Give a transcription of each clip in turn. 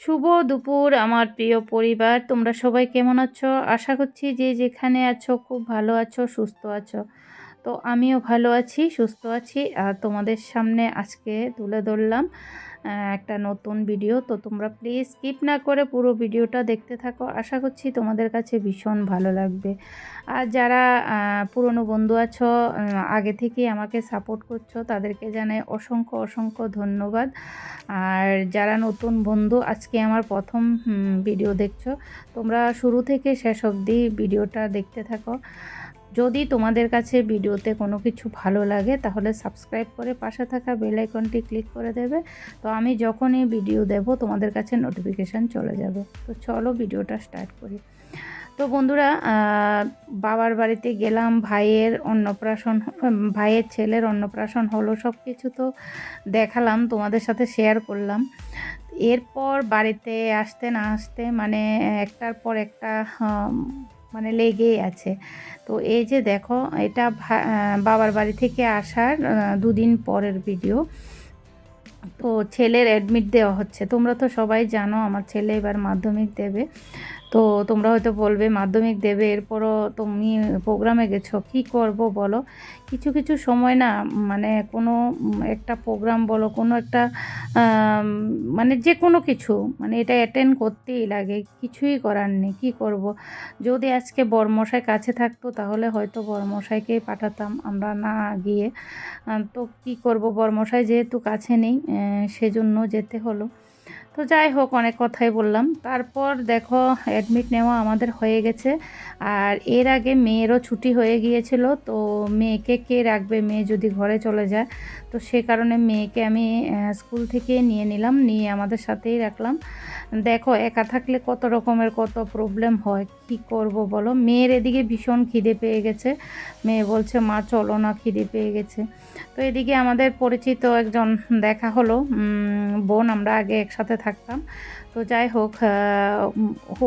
শুভ দুপুর, আমার প্রিয় পরিবার। তোমরা সবাই কেমন আছো? আশা করছি যে যেখানে আছো, খুব ভালো আছো, সুস্থ আছো। তো আমিও ভালো আছি, সুস্থ আছি। আর তোমাদের সামনে আজকে তুলে ধরলাম একটা নতুন ভিডিও তো তোমরা প্লিজ স্কিপ না করে পুরো ভিডিওটা দেখতে থাকো। আশা করছি তোমাদের কাছে ভীষণ ভালো লাগবে। আর যারা পুরনো বন্ধু আছো আগে থেকেই আমাকে সাপোর্ট করছ, তাদেরকে জানাই অসংখ্য অসংখ্য ধন্যবাদ। আর যারা নতুন বন্ধু, আজকে আমার প্রথম ভিডিও দেখছ, তোমরা শুরু থেকে শেষ অবধি ভিডিওটা দেখতে থাকো। যদি তোমাদের কাছে ভিডিওতে কোনো কিছু ভালো লাগে, তাহলে সাবস্ক্রাইব করে পাশে থাকা বেল আইকনটি ক্লিক করে দেবে। তো আমি যখনই ভিডিও দেব, তোমাদের কাছে নোটিফিকেশান চলে যাবে। তো চলো ভিডিওটা স্টার্ট করি। তো বন্ধুরা বাবার বাড়িতে গেলাম, ভাইয়ের অন্নপ্রাশন, ভাইয়ের ছেলের অন্নপ্রাশন হলো সব কিছু তো দেখালাম, তোমাদের সাথে শেয়ার করলাম। এরপর বাড়িতে আসতে না আসতে মানে একটার পর একটা মানে লেগেই আছে। তো এই যে দেখো, এটা বাবার বাড়ি থেকে আসার দুদিন পরের ভিডিও তো ছেলের অ্যাডমিট দেওয়া হচ্ছে। তোমরা তো সবাই জানো আমার ছেলে এবার মাধ্যমিক দেবে। তো তোমরা হয়তো বলবে, মাধ্যমিক দেবে, এরপরও তুমি প্রোগ্রামে গেছো, কি করব বলো? কিছু কিছু সময় না মানে কোনো একটা প্রোগ্রাম বলো, কোনো একটা মানে যে কোনো কিছু মানে এটা অ্যাটেন্ড করতেই লাগে, কিছুই করার নেই, কী করব? যদি আজকে বরমশাই কাছে থাকতো, তাহলে হয়তো বরমশাইকেই পাঠাতাম, আমরা না গিয়ে তো কি করব? বরমশাই যেহেতু কাছে নেই সেজন্য যেতে হলো। তো যাই হোক, অনেক কথাই বললাম। তারপর দেখো অ্যাডমিট নেওয়া আমাদের হয়ে গেছে। আর এর আগে মেয়েরও ছুটি হয়ে গিয়েছিল, তো মেয়েকে কে রাখবে? মেয়ে যদি ঘরে চলে যায়, তো সে কারণে মেয়েকে আমি স্কুল থেকে নিয়ে নিলাম, নিয়ে আমাদের সাথেই রাখলাম। দেখো, একা থাকলে কত রকমের কত প্রবলেম হয়। কি করব বলো? মেয়ের এদিকে ভীষণ খিদে পেয়ে গেছে। মেয়ে বলছে, মা, চলো না, খিদে পেয়ে গেছে। তো এদিকে আমাদের পরিচিত একজন দেখা হলো। বোন, আমরা আগে একসাথে থাকতাম। তো যাই হোক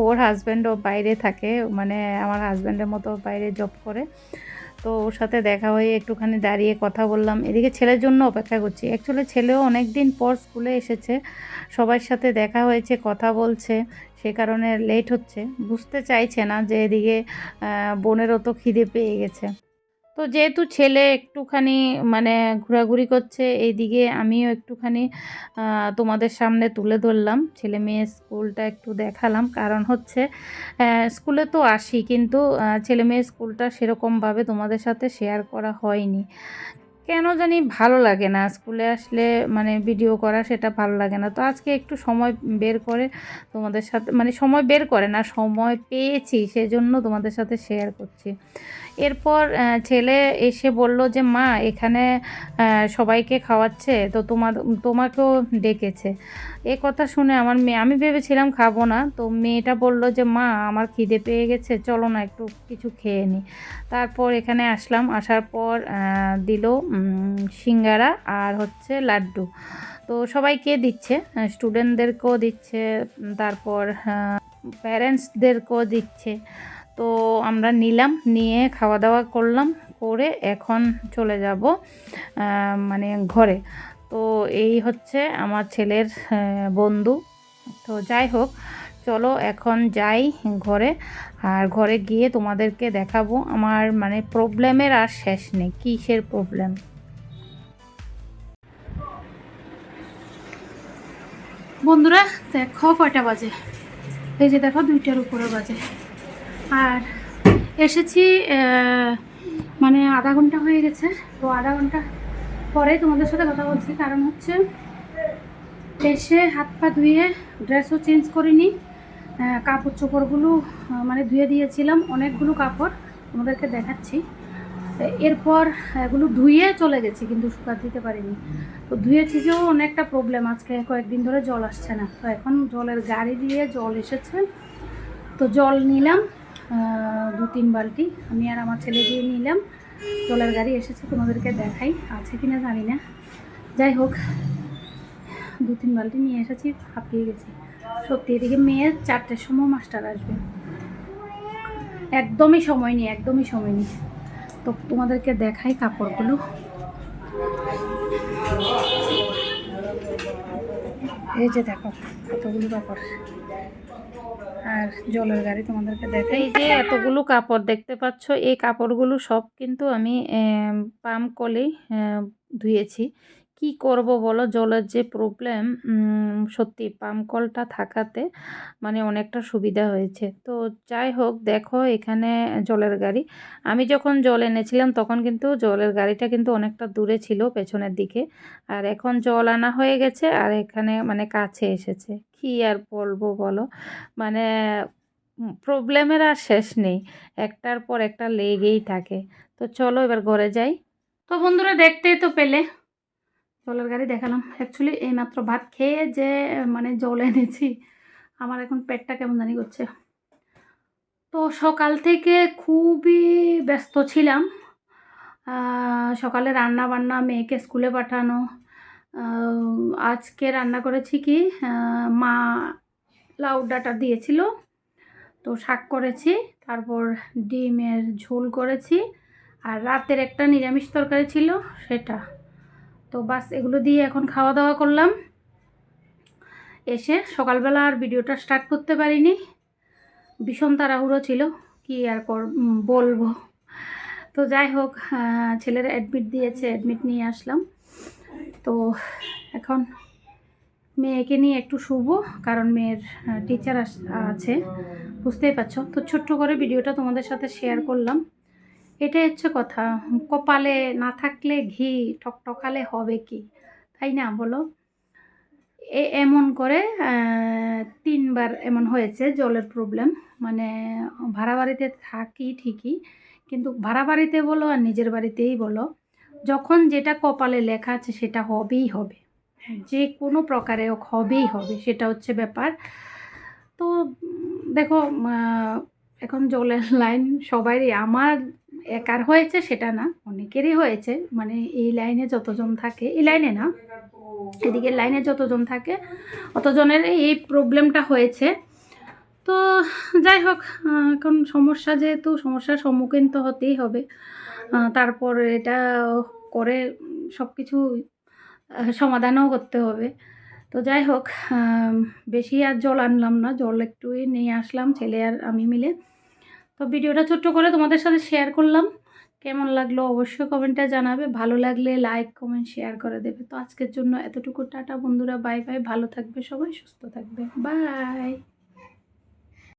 ওর হাজব্যান্ডও বাইরে থাকে। মানে আমার হাজব্যান্ডের মতো বাইরে জব করে। তো ওর সাথে দেখা হয়ে একটুখানি দাঁড়িয়ে কথা বললাম। এদিকে ছেলের জন্য অপেক্ষা করছি। অ্যাকচুয়ালি ছেলেও অনেক দিন পর স্কুলে এসেছে। সবার সাথে দেখা হয়েছে, কথা বলছে। সে কারণে লেট হচ্ছে। বুঝতে চাইছে না যে এদিকে বোনেরও তো খিদে পেয়ে গেছে। তো যেহেতু ছেলে একটুখানি মানে ঘোরাঘুরি করছে, এইদিকে আমিও একটুখানি তোমাদের সামনে তুলে ধরলাম। ছেলে মেয়ে স্কুলটা একটু দেখালাম। কারণ হচ্ছে স্কুলে তো আসি, কিন্তু ছেলে মেয়ে স্কুলটা সেরকমভাবে তোমাদের সাথে শেয়ার করা হয়নি। কেন জানি ভালো লাগে না। স্কুলে আসলে মানে ভিডিও করা সেটা ভালো লাগে না। তো আজকে একটু সময় বের করে তোমাদের সাথে মানে সময় বের করে না, সময় পেয়েছি, সেজন্য তোমাদের সাথে শেয়ার করছি। এরপর ছেলে এসে বলল যে, মা, এখানে সবাইকে খাওয়াচ্ছে, তো তোমার তোমাকেও ডেকেছে। এ কথা শুনে আমার মেয়ে, আমি ভেবেছিলাম খাব না, তো মেয়েটা বলল যে, মা, আমার খিদে পেয়ে গেছে, চলো না একটু কিছু খেয়ে নিই তারপর এখানে আসলাম, আসার পর দিল সিঙ্গারা আর হচ্ছে লাড্ডু। তো সবাইকে দিচ্ছে? স্টুডেন্টদেরকেও দিচ্ছে, তারপর প্যারেন্টসদেরকেও দিচ্ছে। তো আমরা নিলাম, নিয়ে খাওয়া দাওয়া করলাম, করে এখন চলে যাব মানে ঘরে। তো এই হচ্ছে আমার ছেলের বন্ধু। তো যাই হোক, চলো এখন যাই ঘরে। আর ঘরে গিয়ে তোমাদেরকে দেখাবো আমার মানে প্রবলেমের আর শেষ নেই। কিসের প্রবলেম? বন্ধুরা, দেখো কয়টা বাজে। এই যে দেখো, দুইটার উপরে বাজে। আর এসেছি মানে আধা ঘণ্টা হয়ে গেছে। তো আধা ঘণ্টা পরে তোমাদের সাথে কথা বলছি। কারণ হচ্ছে এসে হাত পা ধুয়ে ড্রেসও চেঞ্জ করিনি। কাপড় চোপড়গুলো মানে ধুয়ে দিয়েছিলাম। অনেকগুলো কাপড় তোমাদেরকে দেখাচ্ছি। এরপর এগুলো ধুয়ে চলে গেছি, কিন্তু শুকাতে দিতে পারিনি। তো ধুয়েছি যেও অনেকটা প্রবলেম আজকে কয়েকদিন ধরে জল আসছে না। তো এখন জলের গাড়ি দিয়ে জল এসেছে। তো জল নিলাম। দু তিন বালতি। আমি আর আমার ছেলে দিয়ে নিলাম। জলের গাড়ি এসেছে, তোমাদেরকে দেখাই। আছে কিনা জানি না। যাই হোক, দু তিন বালতি নিয়ে এসেছি, হাঁপিয়ে গেছি। সত্যি, এদিকে মেয়ের চারটের সময় মাস্টার আসবে। একদমই সময় নেই, একদমই সময় নেই। তো তোমাদেরকে দেখাই কাপড়গুলো। এই যে দেখো, কতগুলো কাপড়। আর জলের গাড়ি তোমাদেরকে দেখাই। এই যে এতগুলো কাপড় দেখতে পাচ্ছ, এই কাপড়গুলো সব কিন্তু আমি পাম কলেই ধুয়েছি। কি করব বলো? জলের যে প্রবলেম সত্যি পাম্প কলটা থাকাতে মানে অনেকটা সুবিধা হয়েছে। তো যাই হোক, দেখো এখানে জলের গাড়ি। আমি যখন জল এনেছিলাম, তখন কিন্তু জলের গাড়িটা কিন্তু অনেকটা দূরে ছিল পেছনের দিকে। আর এখন জল আনা হয়ে গেছে, আর এখানে মানে কাছে এসেছে। কি আর বলব বলো? মানে প্রবলেমের আর শেষ নেই। একটার পর একটা লেগেই থাকে। তো চলো এবার ঘরে যাই। তো বন্ধুরা দেখতেই তো পেলে। জলের গাড়ি দেখালাম। অ্যাকচুয়ালি এইমাত্র ভাত খেয়ে যে মানে জল এনেছি, আমার এখন পেটটা কেমন জানি করছে। তো সকাল থেকে খুবই ব্যস্ত ছিলাম। সকালে রান্না বান্না মেয়েকে স্কুলে পাঠানো। আজকে রান্না করেছি কি মা লাউ ডাটা দিয়েছিল। তো শাক করেছি, তারপর ডিমের ঝোল করেছি। আর রাতের একটা নিরামিষ তরকারি ছিল, সেটা। তো বাস এগুলো দিয়ে এখন খাওয়া দাওয়া করলাম। এসে সকালবেলা আর ভিডিওটা স্টার্ট করতে পারিনি। ভীষণ তাড়াহুড়ো ছিল, কি আর কর বলব। তো যাই হোক ছেলের অ্যাডমিট দিয়েছে অ্যাডমিট নিয়ে আসলাম। তো এখন মেয়েকে নিয়ে একটু শুভ কারণ মেয়ের টিচার আছে, বুঝতেই পারছ। তো ছোট্ট করে ভিডিওটা তোমাদের সাথে শেয়ার করলাম। এটাই হচ্ছে কথা। কপালে না থাকলে ঘি টকটকালে হবে কি? তাই না বলো? এ এমন করে তিনবার এমন হয়েছে জলের প্রবলেম মানে ভাড়া বাড়িতে থাকি ঠিকই কিন্তু ভাড়া বাড়িতে বলো আর নিজের বাড়িতেই বলো যখন যেটা কপালে লেখা আছে সেটা হবেই হবে। যে কোনো প্রকারে হবেই হবে সেটা হচ্ছে ব্যাপার। তো দেখো এখন জলের লাইন সবারই আমার একার হয়েছে সেটা না, অনেকেরই হয়েছে। মানে এই লাইনে যতজন থাকে, এই লাইনে না এদিকে লাইনে যতজন থাকে, অতজনের এই প্রবলেমটা হয়েছে। তো যাই হোক, এখন সমস্যা যেহেতু, সমস্যার সম্মুখীন তো হতেই হবে। তারপর এটা করে সব কিছু সমাধানও করতে হবে। তো যাই হোক বেশি আর জল আনলাম না, জল একটুই নিয়ে আসলাম, ছেলে আর আমি মিলে। তো ভিডিওটা ছোট্ট করে তোমাদের সাথে শেয়ার করলাম। কেমন লাগল অবশ্যই কমেন্টটা জানাবে। ভালো লাগলে লাইক কমেন্ট শেয়ার করে দেবে। তো আজকের জন্য এতটুকু। টাটা বন্ধুরা বাই বাই ভালো থাকবে সবাই, সুস্থ থাকবে। বাই